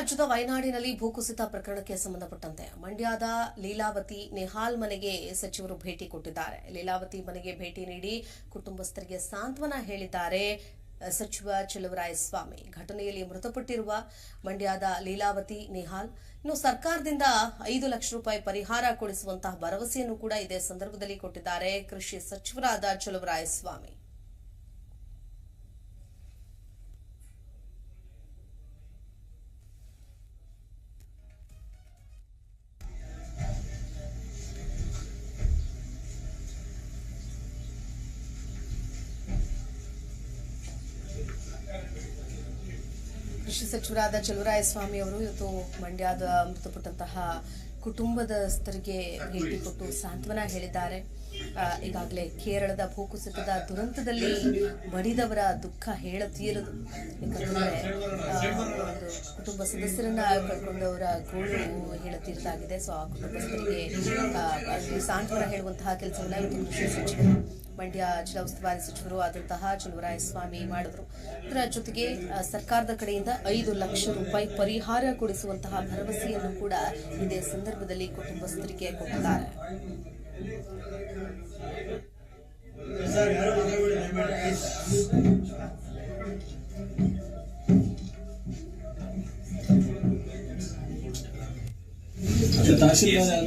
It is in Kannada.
ರಾಜ್ಯದ ವಯನಾಡಿನಲ್ಲಿ ಭೂಕುಸಿತ ಪ್ರಕರಣಕ್ಕೆ ಸಂಬಂಧಪಟ್ಟಂತೆ ಮಂಡ್ಯದ ಲೀಲಾವತಿ ನೆಹಾಲ್ ಮನೆಗೆ ಸಚಿವರು ಭೇಟಿ ಕೊಟ್ಟಿದ್ದಾರೆ. ಲೀಲಾವತಿ ಮನೆಗೆ ಭೇಟಿ ನೀಡಿ ಕುಟುಂಬಸ್ಥರಿಗೆ ಸಾಂತ್ವನ ಹೇಳಿದ್ದಾರೆ ಸಚಿವ ಸ್ವಾಮಿ ಘಟನೆಯಲ್ಲಿ ಮೃತಪಟ್ಟಿರುವ ಮಂಡ್ಯದ ಲೀಲಾವತಿ ನಿಹಾಲ್ ಇನ್ನು ಸರ್ಕಾರದಿಂದ ಐದು ಲಕ್ಷ ರೂಪಾಯಿ ಪರಿಹಾರ ಕೊಡಿಸುವಂತಹ ಭರವಸೆಯನ್ನು ಕೂಡ ಇದೇ ಸಂದರ್ಭದಲ್ಲಿ ಕೊಟ್ಟಿದ್ದಾರೆ ಕೃಷಿ ಸಚಿವರಾದ ಸ್ವಾಮಿ ಕೃಷಿ ಸಚಿವರಾದ ಸ್ವಾಮಿ ಅವರು ಇವತ್ತು ಮಂಡ್ಯದ ಮೃತಪಟ್ಟಂತಹ ಕುಟುಂಬದಸ್ಥರಿಗೆ ಭೇಟಿ ಕೊಟ್ಟು ಸಾಂತ್ವನ ಹೇಳಿದ್ದಾರೆ. ಈಗಾಗಲೇ ಕೇರಳದ ಭೂಕುಸಿತದ ದುರಂತದಲ್ಲಿ ಮಡಿದವರ ದುಃಖ ಹೇಳತೀರದು ಯಾಕಂದ್ರೆ ಒಂದು ಕುಟುಂಬ ಸದಸ್ಯರನ್ನ ಕಳ್ಕೊಂಡವರ ಗೋಳು ಹೇಳತೀರದಾಗಿದೆ ಸೊ, ಆ ಕುಟುಂಬಸ್ಥರಿಗೆ ಸಾಂತ್ವನ ಹೇಳುವಂತಹ ಕೆಲಸವನ್ನ ಇವತ್ತು ಸಚಿವರು ಮಂಡ್ಯ ಜಿಲ್ಲಾ ಉಸ್ತುವಾರಿ ಸಚಿವರು ಆದಂತಹ ಚಲುವರಾಯಸ್ವಾಮಿ ಮಾಡಿದ್ರು. ಇದರ ಜೊತೆಗೆ ಸರ್ಕಾರದ ಕಡೆಯಿಂದ ಐದು ಲಕ್ಷ ರೂಪಾಯಿ ಪರಿಹಾರ ಕೊಡಿಸುವಂತಹ ಭರವಸೆಯನ್ನು ಕೂಡ ಇದೇ ಸಂದರ್ಭದಲ್ಲಿ ಕುಟುಂಬಸ್ಥರಿಗೆ ಕೊಟ್ಟಿದ್ದಾರೆ. ತಹಸೀಲ್ದಾರ್